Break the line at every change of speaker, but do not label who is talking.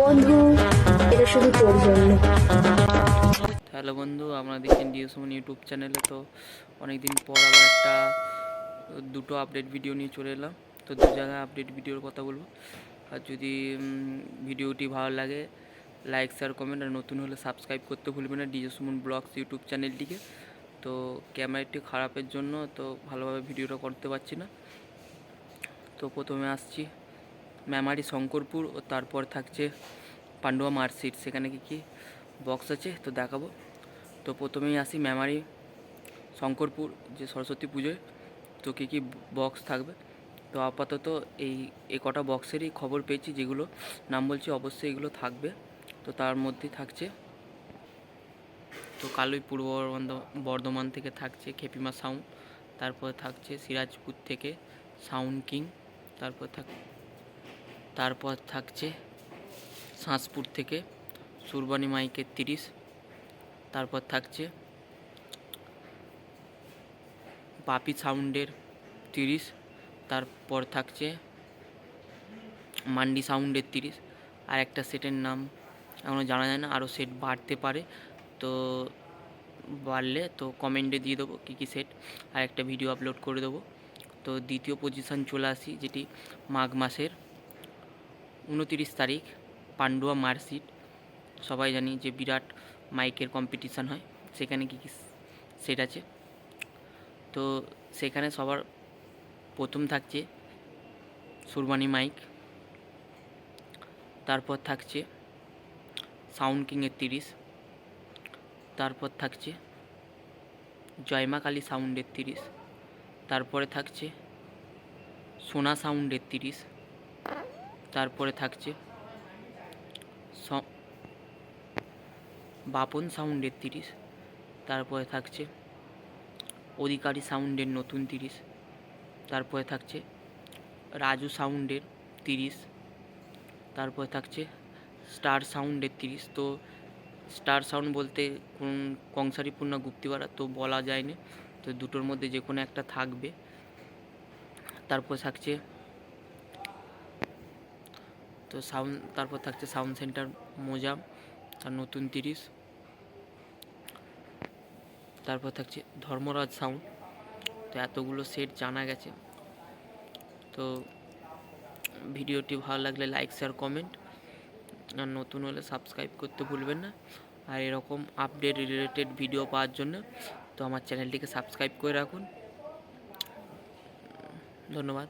বন্ধু, এটা শুধু তোর জন্য।
হ্যালো বন্ধু আপনারা দেখছেন ডিও সুমন ইউটিউব চ্যানেলে। তো অনেক দিন পর আবার একটা দুটো আপডেট ভিডিও নিয়ে চলে এলাম। তো দু জায়গায় আপডেট ভিডিওর কথা বলব। আর যদি ভিডিওটি ভালো লাগে, লাইক, শেয়ার, কমেন্ট, আর নতুন হলে সাবস্ক্রাইব করতে ভুলবেন না ডিও সুমন ব্লগস ইউটিউব চ্যানেলটিকে। তো ক্যামেরাটি খারাপের জন্য, তো ভালোভাবে ভিডিওটা করতে পারছি না। তো প্রথমে আসছি। মেমারি শঙ্করপুর ও তারপর থাকছে পান্ডুয়া মার্কশিট সেখানে কি কি বক্স আছে? তো দেখাবো। তো প্রথমেই আসি মেমারি শঙ্করপুর, যে সরস্বতী পুজোয়। তো কী কী বক্স থাকবে? তো আপাতত এই এ কটা বক্সেরই খবর পেয়েছি, যেগুলো নাম বলছি অবশ্যই এগুলো থাকবে। তো তার মধ্যে থাকছে, তো কালুই পূর্ব বর্ধমান থেকে থাকছে খেপিমা সাউন্ড। তারপর থাকছে সিরাজপুর থেকে সাউন্ড কিং। তারপর থাক তারপর থাকছে শাঁসপুর থেকে সুরবানি মাইকের তিরিশ। তারপর থাকছে পাপি সাউন্ডের তিরিশ। তারপর থাকছে মান্ডি সাউন্ডের তিরিশ। আর একটা সেটের নাম এখনও জানা যায় না, আরও সেট বাড়তে পারে। তো বাড়লে তো কমেন্টে দিয়ে দেবো কী কী সেট। আর একটা ভিডিও আপলোড করে দেবো। তো দ্বিতীয় পজিশন চলে আসি, যেটি মাঘ মাসের। উনতিরিশ তারিখ, পান্ডুয়া মার্কশিট সবাই জানি যে বিরাট মাইকের কম্পিটিশান হয়। সেখানে কী কী সেট আছে। তো সেখানে সবার প্রথম থাকছে সুরবানি মাইক। তারপর থাকছে সাউন্ড কিংয়ের তিরিশ। তারপর থাকছে জয়মা কালী সাউন্ডের তিরিশ। তারপরে থাকছে সোনা সাউন্ডের তিরিশ। তারপরে থাকছে বাপন সাউন্ডের তিরিশ, তারপরে থাকছে অধিকারী সাউন্ডের নতুন তিরিশ, তারপরে থাকছে রাজু সাউন্ডের তিরিশ, তারপরে থাকছে স্টার সাউন্ডের তিরিশ। তো স্টার সাউন্ড বলতে কোন কংসারীপুর না গুপ্তিপাড়া তো বলা যায়নি। তো দুটোর মধ্যে যে কোনো একটা থাকবে। তারপর থাকছে তো সাউন্ড, তারপর থাকছে সাউন্ড সেন্টার মোজাম তার নতুন তিরিশ। তারপর থাকছে ধর্মরাজ সাউন্ড। তো এতগুলো সেট জানা গেছে। তো ভিডিওটি ভালো লাগলে লাইক, শেয়ার, কমেন্ট। আর নতুন হলে সাবস্ক্রাইব করতে ভুলবেন না। আর এরকম আপডেট রিলেটেড ভিডিও পাওয়ার জন্য তো আমার চ্যানেলটিকে সাবস্ক্রাইব করে রাখুন। ধন্যবাদ।